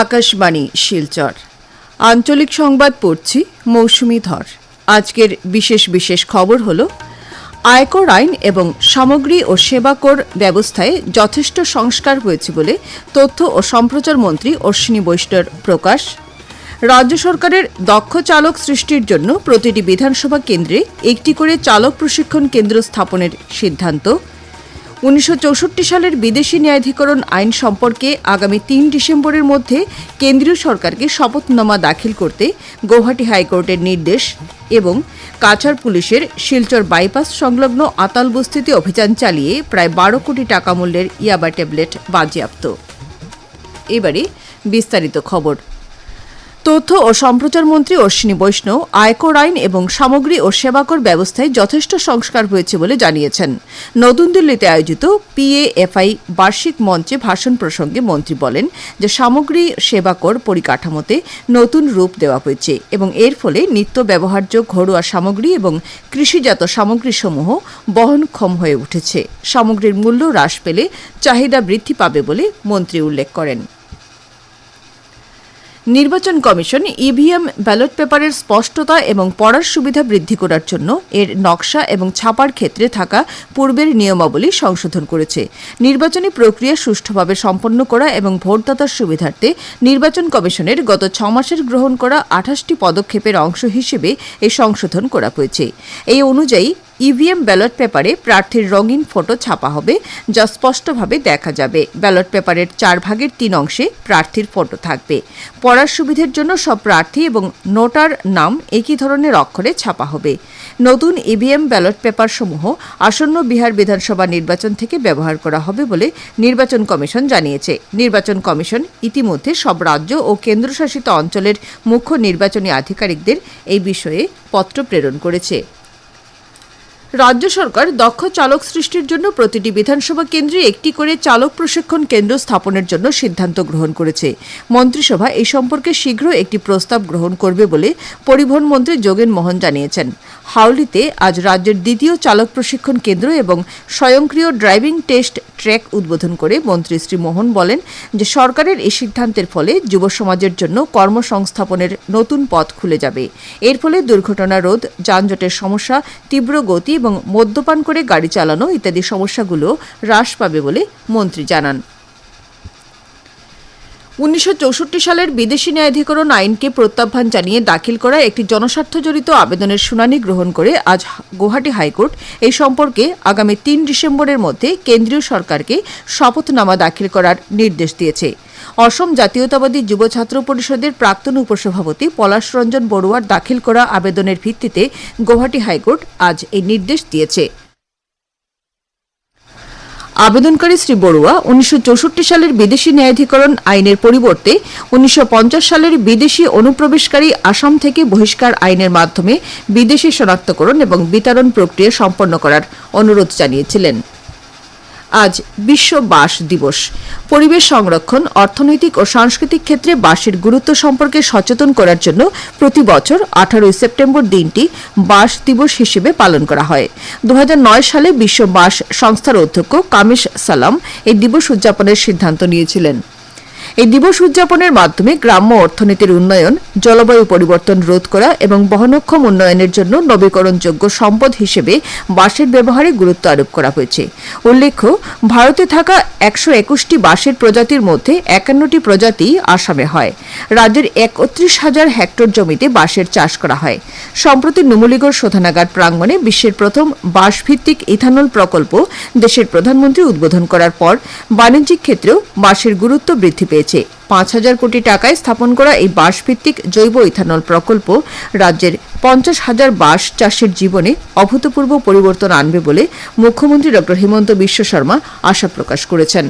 আকাশবাণী, শিলচর। আঞ্চলিক সংবাদ পড়ছি মৌসুমি ধর। আজকের বিশেষ বিশেষ খবর হল, আয়কর আইন এবং সামগ্রী ও সেবা কর ব্যবস্থায় যথেষ্ট সংস্কার হয়েছে বলে তথ্য ও সম্প্রচার মন্ত্রী অশ্বিনী বৈষ্ণর প্রকাশ। রাজ্য সরকারের দক্ষ চালক সৃষ্টির জন্য প্রতিটি বিধানসভা কেন্দ্রে একটি করে চালক প্রশিক্ষণ কেন্দ্র স্থাপনের সিদ্ধান্ত। উনিশশো চৌষট্টি সালের বিদেশি ন্যায়াধিকরণ আইন সম্পর্কে আগামী তিন ডিসেম্বরের মধ্যে কেন্দ্রীয় সরকারকে শপথনামা দাখিল করতে গৌহাটি হাইকোর্টের নির্দেশ এবং কাছাড় পুলিশের শিলচর বাইপাস সংলগ্ন আতাল বস্তিতে অভিযান চালিয়ে প্রায় বারো কোটি টাকা মূল্যের ইয়াবা ট্যাবলেট বাজেয়াপ্ত। এবারে বিস্তারিত খবর। তথ্য ও সম্প্রচার মন্ত্রী অশ্বিনী বৈষ্ণব, আয়কর আইন এবং সামগ্রী ও সেবাকর ব্যবস্থায় যথেষ্ট সংস্কার হয়েছে বলে জানিয়েছেন। নতুন দিল্লিতে আয়োজিত পিএএফআই বার্ষিক মঞ্চে ভাষণ প্রসঙ্গে মন্ত্রী বলেন যে সামগ্রী, সেবাকর পরিকাঠামোতে নতুন রূপ দেওয়া হয়েছে এবং এর ফলে নিত্য ব্যবহার্য ঘরোয়া সামগ্রী এবং কৃষিজাত সামগ্রীসমূহ বহনক্ষম হয়ে উঠেছে। সামগ্রীর মূল্য হ্রাস পেলে চাহিদা বৃদ্ধি পাবে বলে মন্ত্রী উল্লেখ করেন। নির্বাচন কমিশন ইভিএম ব্যালট পেপারের স্পষ্টতা এবং পড়ার সুবিধা বৃদ্ধি করার জন্য এর নকশা এবং ছাপার ক্ষেত্রে থাকা পূর্বের নিয়মাবলী সংশোধন করেছে। নির্বাচনী প্রক্রিয়া সুষ্ঠুভাবে সম্পন্ন করা এবং ভোটদাতার সুবিধার্থে নির্বাচন কমিশনের গত ছ মাসের গ্রহণ করা আঠাশটি পদক্ষেপের অংশ হিসেবে এই সংশোধন করা হয়েছে। এই অনুযায়ী ইভিএম ব্যালট পেপারে প্রার্থীর রঙিন ফটো ছাপা হবে, যা স্পষ্টভাবে দেখা যাবে। ব্যালট পেপারের চার ভাগের তিন অংশে প্রার্থীর ফটো থাকবে। পড়ার সুবিধের জন্য সব প্রার্থী এবং নোটার নাম একই ধরনের অক্ষরে ছাপা হবে। নতুন ইভিএম ব্যালট পেপার সমূহ আসন্ন বিহার বিধানসভা নির্বাচন থেকে ব্যবহার করা হবে বলে নির্বাচন কমিশন জানিয়েছে। নির্বাচন কমিশন ইতিমধ্যে সব রাজ্য ও কেন্দ্রশাসিত অঞ্চলের মুখ্য নির্বাচনী আধিকারিকদের এই বিষয়ে পত্র প্রেরণ করেছে। রাজ্য সরকার দক্ষ চালক সৃষ্টির জন্য প্রতিটি বিধানসভা কেন্দ্রে একটি করে চালক প্রশিক্ষণ কেন্দ্র স্থাপনের জন্য সিদ্ধান্ত গ্রহণ করেছে। মন্ত্রিসভা এই সম্পর্কে শীঘ্র একটি প্রস্তাব গ্রহণ করবে বলে পরিবহন মন্ত্রী যোগেন মোহন জানিয়েছেন। হাওলিতে আজ রাজ্যের দ্বিতীয় চালক প্রশিক্ষণ কেন্দ্র এবং স্বয়ংক্রিয় ড্রাইভিং টেস্ট ট্র্যাক উদ্বোধন করে মন্ত্রী শ্রী মোহন বলেন যে সরকারের এই সিদ্ধান্তের ফলে যুব সমাজের জন্য কর্মসংস্থাপনের নতুন পথ খুলে যাবে। এর ফলে দুর্ঘটনা রোধ, যানজটের সমস্যা, তীব্র গতি এবং মদ্যপান করে গাড়ি চালানো ইত্যাদি সমস্যাগুলো হ্রাস পাবে বলে মন্ত্রী জানান। উনিশশো চৌষট্টি সালের বিদেশি ন্যায়াধিকরণ আইনকে প্রত্যাহ্বান জানিয়ে দাখিল করা একটি জনস্বার্থজড়িত আবেদনের শুনানি গ্রহণ করে আজ গুয়াহাটি হাইকোর্ট এই সম্পর্কে আগামী তিন ডিসেম্বরের মধ্যে কেন্দ্রীয় সরকারকে শপথনামা দাখিল করার নির্দেশ দিয়েছে। অসম জাতীয়তাবাদী যুব ছাত্র পরিষদের প্রাক্তন উপসভাপতি পলাশ রঞ্জন বড়ুয়ার দাখিল করা আবেদনের ভিত্তিতে গুয়াহাটি হাইকোর্ট আজ এই নির্দেশ দিয়েছে। আবেদনকারী শ্রী বড়ুয়া উনিশশো চৌষট্টি সালের বিদেশি ন্যায়াধিকরণ আইনের পরিবর্তে উনিশশো পঞ্চাশ সালের বিদেশি অনুপ্রবেশকারী আসাম থেকে বহিষ্কার আইনের মাধ্যমে বিদেশি শনাক্তকরণ এবং বিতরণ প্রক্রিয়া সম্পন্ন করার অনুরোধ জানিয়েছিলেন। আজ বিশ্ব বাঁশ দিবস। পরিবেশ সংরক্ষণ, অর্থনৈতিক ও সাংস্কৃতিক ক্ষেত্রে বাঁশের গুরুত্ব সম্পর্কে সচেতন করার জন্য প্রতি বছর আঠারোই সেপ্টেম্বর দিনটি বাঁশ দিবস হিসেবে পালন করা হয়। দু হাজার নয় সালে বিশ্ব বাঁশ সংস্থার অধ্যক্ষ কামিশ সালাম এই দিবস উদযাপনের সিদ্ধান্ত নিয়েছিলেন। এই দিবস উদযাপনের মাধ্যমে গ্রাম্য অর্থনীতির উন্নয়ন, জলবায়ু পরিবর্তন রোধ করা এবং বহনক্ষম উন্নয়নের জন্য নবীকরণযোগ্য সম্পদ হিসেবে বাঁশের ব্যবহারে গুরুত্ব আরোপ করা হয়েছে। উল্লেখ্য, ভারতে থাকা একশো একুশটি বাঁশের প্রজাতির মধ্যে একান্নটি প্রজাতি আসামে হয়। রাজ্যের একত্রিশ হাজার হেক্টর জমিতে বাঁশের চাষ করা হয়। সম্প্রতি নুমলিগড় শোধনাগার প্রাঙ্গণে বিশ্বের প্রথম বাঁশভিত্তিক ইথানল প্রকল্প দেশের প্রধানমন্ত্রী উদ্বোধন করার পর বাণিজ্যিক ক্ষেত্রেও বাঁশের গুরুত্ব বৃদ্ধি পেয়েছে। পাঁচ হাজার কোটি টাকায় স্থাপন করা এই বাঁশভিত্তিক জৈব ইথানল প্রকল্প রাজ্যের পঞ্চাশ হাজার বাঁশ চাষের জীবনে অভূতপূর্ব পরিবর্তন আনবে বলে মুখ্যমন্ত্রী ড হিমন্ত বিশ্ব শর্মা আশা প্রকাশ করেছেন।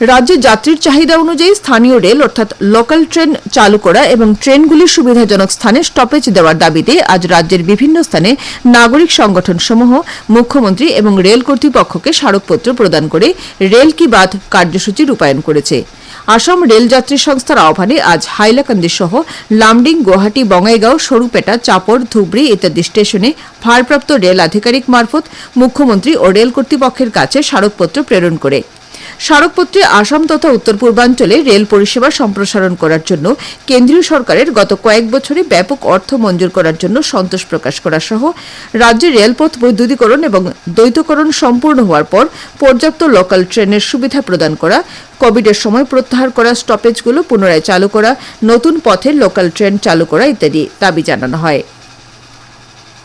রাজ্যে যাত্রীর চাহিদা অনুযায়ী স্থানীয় রেল, অর্থাৎ লোকাল ট্রেন চালু করা এবং ট্রেনগুলির সুবিধাজনক স্থানে স্টপেজ দেওয়ার দাবিতে আজ রাজ্যের বিভিন্ন স্থানে নাগরিক সংগঠন সমূহ মুখ্যমন্ত্রী এবং রেল কর্তৃপক্ষকে স্মারকপত্র প্রদান করে রেল কি বাদ কার্যসূচি রূপায়ণ করেছে। আসাম রেলযাত্রী সংস্থার আহ্বানে আজ হাইলাকান্দি সহ লামডিং, গুয়াহাটি, বঙ্গাইগাঁও, সরুপেটা, চাপড়, ধুবড়ি ইত্যাদি স্টেশনে ভারপ্রাপ্ত রেল আধিকারিক মারফত মুখ্যমন্ত্রী ও রেল কর্তৃপক্ষের কাছে স্মারকপত্র প্রেরণ করে। স্মারকপত্রে আসাম তথা উত্তর পূর্বাঞ্চলে রেল পরিষেবা সম্প্রসারণ করার জন্য কেন্দ্রীয় সরকারের গত কয়েক বছরে ব্যাপক অর্থ মঞ্জুর করার জন্য সন্তোষ প্রকাশ করা সহ রাজ্যে রেলপথ বৈদ্যুতিকরণ এবং দ্বৈতকরণ সম্পূর্ণ হওয়ার পর পর্যাপ্ত লোকাল ট্রেনের সুবিধা প্রদান করা কোভিডের সময় প্রত্যাহার করা স্টপেজগুলো পুনরায় চালু করা, নতুন পথে লোকাল ট্রেন চালু করা ইত্যাদি দাবি জানানো হয়।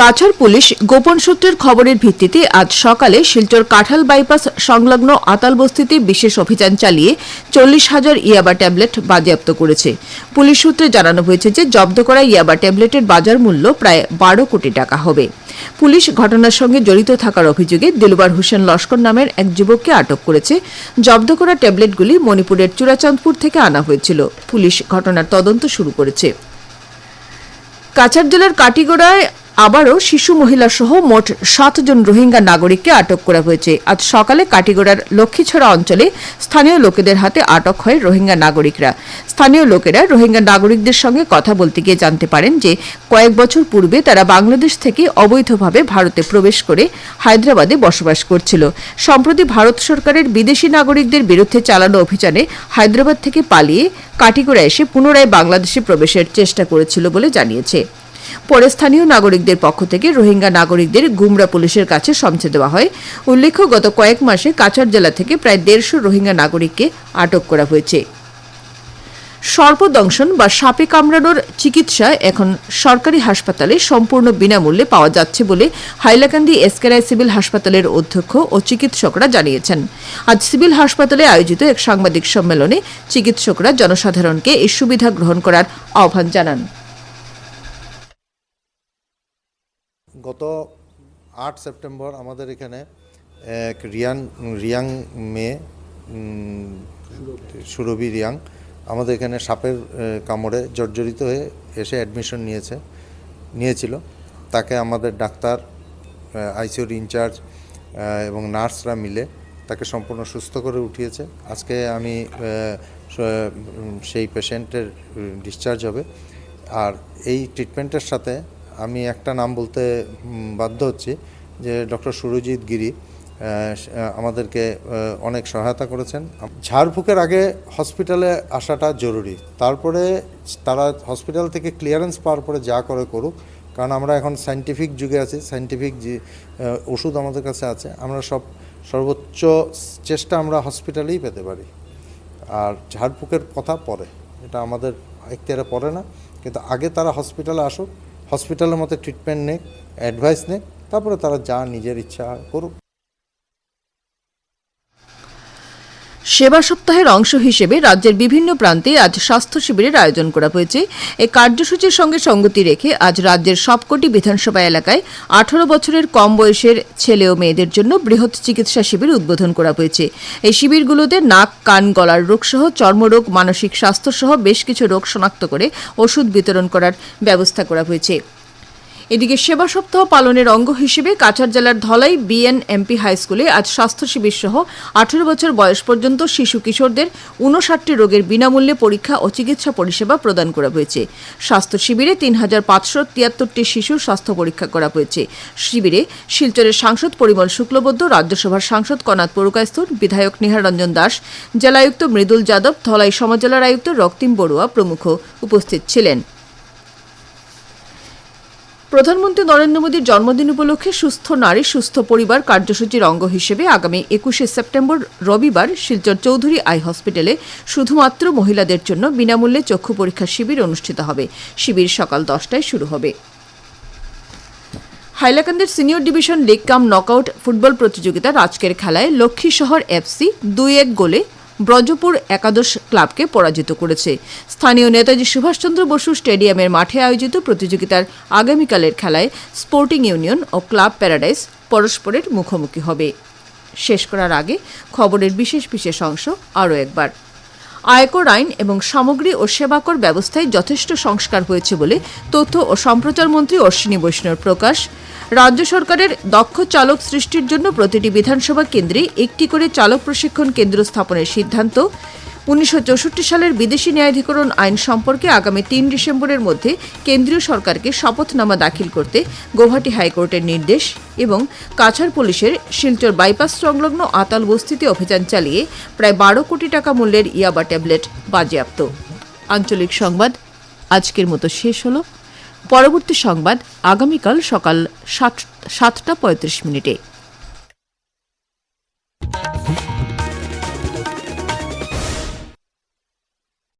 কাছাড় পুলিশ গোপন সূত্রের খবরের ভিত্তিতে আজ সকালে শিলচর কাঁঠাল বাইপাস সংলগ্ন আতাল বস্তিতে বিশেষ অভিযান চালিয়ে চল্লিশ হাজার ইয়াবা ট্যাবলেট বাজেয়াপ্ত করেছে। পুলিশ সূত্রে জানানো হয়েছে যে জব্দ করা ইয়াবা ট্যাবলেটের বাজার মূল্য প্রায় বারো কোটি টাকা হবে। পুলিশ ঘটনার সঙ্গে জড়িত থাকার অভিযোগে দিলবার হোসেন লস্কর নামের এক যুবককে আটক করেছে। জব্দ করা ট্যাবলেটগুলি মণিপুরের চূড়াচাঁদপুর থেকে আনা হয়েছিল। পুলিশ ঘটনার তদন্ত শুরু করেছে। কাছাড় জেলার কাটিগড়ায় আবারও শিশু মহিলা সহ মোট সাতজন রোহিঙ্গা নাগরিককে আটক করা হয়েছে। আজ সকালে কাটিগড়ার লক্ষ্মীছড়া অঞ্চলে স্থানীয় লোকেদের হাতে আটক হয় রোহিঙ্গা নাগরিকরা। স্থানীয় লোকেরা রোহিঙ্গা নাগরিকদের সঙ্গে কথা বলতে গিয়ে জানতে পারেন যে, কয়েক বছর পূর্বে তারা বাংলাদেশ থেকে অবৈধভাবে ভারতে প্রবেশ করে হায়দ্রাবাদে বসবাস করছিল। সম্প্রতি ভারত সরকারের বিদেশি নাগরিকদের বিরুদ্ধে চালানো অভিযানে হায়দ্রাবাদ থেকে পালিয়ে কাটিগড়া এসে পুনরায় বাংলাদেশে প্রবেশের চেষ্টা করেছিল বলে জানিয়েছে। পরে স্থানীয় নাগরিকদের পক্ষ থেকে রোহিঙ্গা নাগরিকদের গুমরা পুলিশের কাছে সমঝে দেওয়া হয়। উল্লেখ্য, গত কয়েক মাসে কাছাড় জেলা থেকে প্রায় দেড়শো রোহিঙ্গা নাগরিককে আটক করা হয়েছে। সর্পদংশন বা সাপে কামড়ানোর চিকিৎসা এখন সরকারি হাসপাতালে সম্পূর্ণ বিনামূল্যে পাওয়া যাচ্ছে বলে হাইলাকান্দি এসকেরাই সিভিল হাসপাতালের অধ্যক্ষ ও চিকিৎসকরা জানিয়েছেন। আজ সিভিল হাসপাতালে আয়োজিত এক সাংবাদিক সম্মেলনে চিকিৎসকরা জনসাধারণকে এই সুবিধা গ্রহণ করার আহ্বান জানান। গত আট সেপ্টেম্বর আমাদের এখানে এক রিয়াং রিয়াং মেয়ে সুরভি রিয়াং আমাদের এখানে সাপের কামড়ে জর্জরিত হয়ে এসে অ্যাডমিশন নিয়েছে, নিয়েছিল। তাকে আমাদের ডাক্তার আইসিউর ইনচার্জ এবং নার্সরা মিলে তাকে সম্পূর্ণ সুস্থ করে উঠিয়েছে। আজকে আমি সেই পেশেন্টের ডিসচার্জ হবে। আর এই ট্রিটমেন্টের সাথে আমি একটা নাম বলতে বাধ্য হচ্ছি যে ডক্টর সুরজিৎ গিরি আমাদেরকে অনেক সহায়তা করেছেন। ঝাড়ফুঁকের আগে হসপিটালে আসাটা জরুরি। তারপরে তারা হসপিটাল থেকে ক্লিয়ারেন্স পাওয়ার পরে যা করে করুক, কারণ আমরা এখন সাইন্টিফিক যুগে আছি, সাইন্টিফিক যে ওষুধ আমাদের কাছে আছে, আমরা সব সর্বোচ্চ চেষ্টা আমরা হসপিটালেই পেতে পারি। আর ঝাড়ফুঁকের কথা পরে, এটা আমাদের এখতিয়ারে পড়ে না, কিন্তু আগে তারা হসপিটালে আসুক হসপিটালের মতো ট্রিটমেন্ট নেক অ্যাডভাইস নেক তারপরে তারা যা নিজের ইচ্ছা করুক। সেবা সপ্তাহের অংশ হিসেবে রাজ্যের বিভিন্ন প্রান্তে আজ স্বাস্থ্য শিবিরের আয়োজন করা হয়েছে। এই কার্যসূচির সঙ্গে সঙ্গতি রেখে আজ রাজ্যের সবকটি বিধানসভা এলাকায় আঠারো বছরের কম বয়সের ছেলে ও মেয়েদের জন্য বৃহৎ চিকিৎসা শিবির উদ্বোধন করা হয়েছে। এই শিবিরগুলোতে নাক, কান, গলার রোগসহ চর্মরোগ, মানসিক স্বাস্থ্যসহ বেশ কিছু রোগ শনাক্ত করে ওষুধ বিতরণ করার ব্যবস্থা করা হয়েছে। এদিকে সেবা সপ্তাহ পালনের অঙ্গ হিসেবে কাছাড় জেলার ধলাই বিএন এমপি হাই স্কুলে আজ স্বাস্থ্য শিবির সহ আঠেরো বছর বয়স পর্যন্ত শিশু কিশোরদের উনষাটটি রোগের বিনামূল্যে পরীক্ষা ও চিকিৎসা পরিষেবা প্রদান করা হয়েছে। স্বাস্থ্য শিবিরে তিন হাজার পাঁচশো তিয়াত্তরটি শিশুর স্বাস্থ্য পরীক্ষা করা হয়েছে। শিবিরে শিলচরের সাংসদ পরিমল শুক্লবদ্ধ রাজ্যসভার সাংসদ কনাথ পরুকাস্তর বিধায়ক নিহার রঞ্জন দাস, জেলায়ুক্ত মৃদুল যাদব, ধলাই সমাজজেলার আয়ুক্ত রক্তিম বড়ুয়া প্রমুখ উপস্থিত ছিলেন। প্রধানমন্ত্রী নরেন্দ্র মোদীর জন্মদিন উপলক্ষে সুস্থ নারী, সুস্থ পরিবার কার্যসূচির অঙ্গ হিসেবে আগামী একুশে সেপ্টেম্বর রবিবার শিলচর চৌধুরী আই হসপিটালে শুধুমাত্র মহিলাদের জন্য বিনামূল্যে চক্ষু পরীক্ষা শিবির অনুষ্ঠিত হবে। শিবির সকাল দশটায় শুরু হবে। হাইলাকান্দির senior division league cum knockout football প্রতিযোগিতার আজকের খেলায় লক্ষ্মী শহর এফসি দুই এক গোলে ব্রজপুর একাদশ ক্লাবকে পরাজিত করেছে। স্থানীয় নেতাজি সুভাষচন্দ্র বসু স্টেডিয়ামের মাঠে আয়োজিত প্রতিযোগিতার আগামীকালের খেলায় স্পোর্টিং ইউনিয়ন ও ক্লাব প্যারাডাইস পরস্পরের মুখোমুখি হবে। শেষ করার আগে খবরের বিশেষ বিশেষ অংশ আরও একবার। আয়কর আইন এবং সামগ্রী ও সেবাকর ব্যবস্থায় যথেষ্ট সংস্কার হয়েছে বলে তথ্য ও সম্প্রচার মন্ত্রী অশ্বিনী বৈষ্ণব প্রকাশ। রাজ্য সরকারের দক্ষ চালক সৃষ্টির জন্য প্রতিটি বিধানসভা কেন্দ্রে একটি করে চালক প্রশিক্ষণ কেন্দ্র স্থাপনের সিদ্ধান্ত। উনিশশো চৌষট্টি সালের বিদেশি ন্যায়াধিকরণ আইন সম্পর্কে আগামী তিন ডিসেম্বরের মধ্যে কেন্দ্রীয় সরকারকে শপথনামা দাখিল করতে গৌহাটি হাইকোর্টের নির্দেশ এবং কাছাড় পুলিশের শিলচর বাইপাস সংলগ্ন আতাল বস্তিতে অভিযান চালিয়ে প্রায় বারো কোটি টাকা মূল্যের ইয়াবা ট্যাবলেট বাজেয়াপ্ত। আঞ্চলিক সংবাদ, আজকের মতো শেষ হলো। পরবর্তী সংবাদ আগামীকাল সকাল সাত সাতটা পঁয়ত্রিশ মিনিটে।